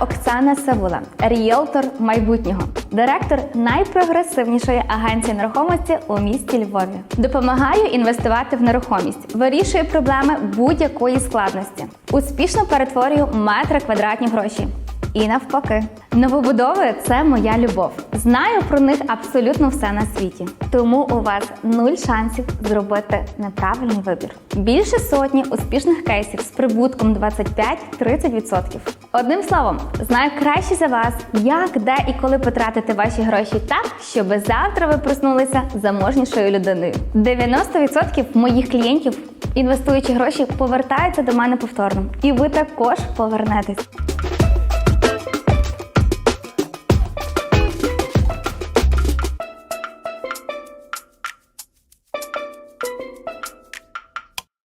Оксана Савула, ріелтор майбутнього, директор найпрогресивнішої агенції нерухомості у місті Львові. Допомагаю інвестувати в нерухомість, вирішую проблеми будь-якої складності. Успішно перетворюю метри квадратні гроші. І навпаки, новобудови це моя любов. Знаю про них абсолютно все на світі. Тому у вас нуль шансів зробити неправильний вибір. Більше сотні успішних кейсів з прибутком 25-30%. Одним словом, знаю краще за вас, як, де і коли потратити ваші гроші так, щоб завтра ви проснулися заможнішою людиною. 90% моїх клієнтів, інвестуючи гроші, повертаються до мене повторно, і ви також повернетесь.